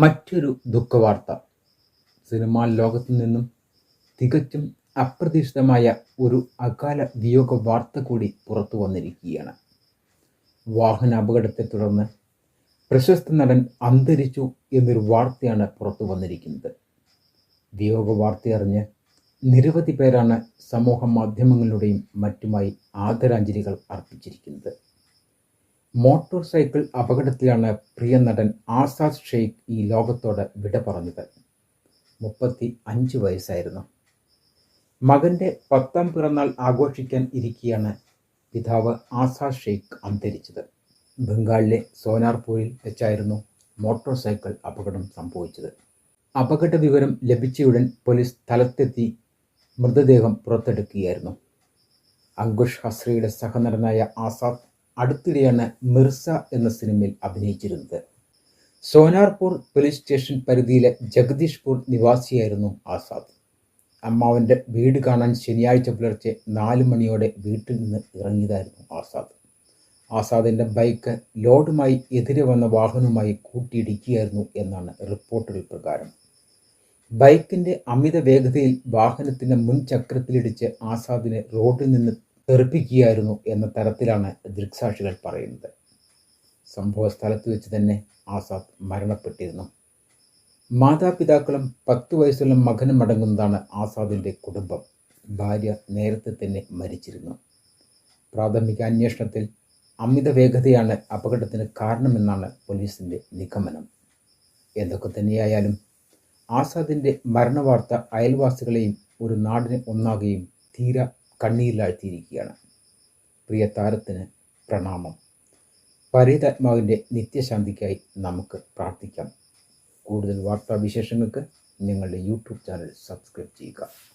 മറ്റൊരു ദുഃഖവാർത്ത. സിനിമാ ലോകത്തു നിന്നും തികച്ചും അപ്രതീക്ഷിതമായ ഒരു അകാല വിയോഗ വാർത്ത കൂടി പുറത്തു വന്നിരിക്കുകയാണ്. വാഹന അപകടത്തെ തുടർന്ന് പ്രശസ്ത നടൻ അന്തരിച്ചു എന്നൊരു വാർത്തയാണ് പുറത്തു വന്നിരിക്കുന്നത്. വിയോഗ വാർത്തയറിഞ്ഞ് നിരവധി പേരാണ് സമൂഹ മാധ്യമങ്ങളിലൂടെയും മറ്റുമായി ആദരാഞ്ജലികൾ അർപ്പിച്ചിരിക്കുന്നത്. മോട്ടോർ സൈക്കിൾ അപകടത്തിലാണ് പ്രിയ നടൻ ആസാദ് ഷെയ്ഖ് ഈ ലോകത്തോട് വിട പറഞ്ഞത്. മുപ്പത്തി അഞ്ച് വയസ്സായിരുന്നു. മകന്റെ പത്താം പിറന്നാൾ ആഘോഷിക്കാൻ ഇരിക്കെയാണ് പിതാവ് ആസാദ് ഷെയ്ഖ് അന്തരിച്ചത്. ബംഗാളിലെ സോനാർപൂരിൽ വെച്ചായിരുന്നു മോട്ടോർ സൈക്കിൾ അപകടം സംഭവിച്ചത്. അപകട വിവരം ലഭിച്ചയുടൻ പോലീസ് സ്ഥലത്തെത്തി മൃതദേഹം പുറത്തെടുക്കുകയായിരുന്നു. അങ്കുഷ് ഹസ്രയുടെ സഹനടനായ ആസാദ് അടുത്തിടെയാണ് മിർസ എന്ന സിനിമയിൽ അഭിനയിച്ചിരുന്നത്. സോനാർപൂർ പോലീസ് സ്റ്റേഷൻ പരിധിയിലെ ജഗദീഷ്പൂർ നിവാസിയായിരുന്നു ആസാദ്. അമ്മാവന്റെ വീട് കാണാൻ ശനിയാഴ്ച പുലർച്ചെ നാല് മണിയോടെ വീട്ടിൽ നിന്ന് ഇറങ്ങിയതായിരുന്നു ആസാദ്. ആസാദിന്റെ ബൈക്ക് ലോഡുമായി എതിരെ വന്ന വാഹനവുമായി കൂട്ടിയിടിക്കുകയായിരുന്നു എന്നാണ് റിപ്പോർട്ടുകൾ പ്രകാരം. ബൈക്കിന്റെ അമിത വേഗതയിൽ വാഹനത്തിന്റെ മുൻ ചക്രത്തിലിടിച്ച് ആസാദിനെ റോഡിൽ നിന്ന് തെറിപ്പിക്കുകയായിരുന്നു എന്ന തരത്തിലാണ് ദൃക്സാക്ഷികൾ പറയുന്നത്. സംഭവ സ്ഥലത്ത് വെച്ച് തന്നെ ആസാദ് മരണപ്പെട്ടിരുന്നു. മാതാപിതാക്കളും പത്തു വയസ്സുള്ള മകനും അടങ്ങുന്നതാണ് ആസാദിന്റെ കുടുംബം. ഭാര്യ നേരത്തെ തന്നെ മരിച്ചിരുന്നു. പ്രാഥമിക അന്വേഷണത്തിൽ അമിത വേഗതയാണ് അപകടത്തിന് കാരണമെന്നാണ് പോലീസിന്റെ നിഗമനം. എന്തൊക്കെ തന്നെയായാലും ആസാദിന്റെ മരണവാർത്ത അയൽവാസികളെയും ഒരു നാടിനെ ഒന്നാകുകയും തീര കണ്ണീരിലാഴ്ത്തിയിരിക്കുകയാണ്. പ്രിയ താരത്തിന് പ്രണാമം. പരീതാത്മാവിന്റെ നിത്യശാന്തിക്കായി നമുക്ക് പ്രാർത്ഥിക്കാം. കൂടുതൽ വാർത്താവിശേഷങ്ങൾക്ക് നിങ്ങളുടെ യൂട്യൂബ് ചാനൽ സബ്സ്ക്രൈബ് ചെയ്യുക.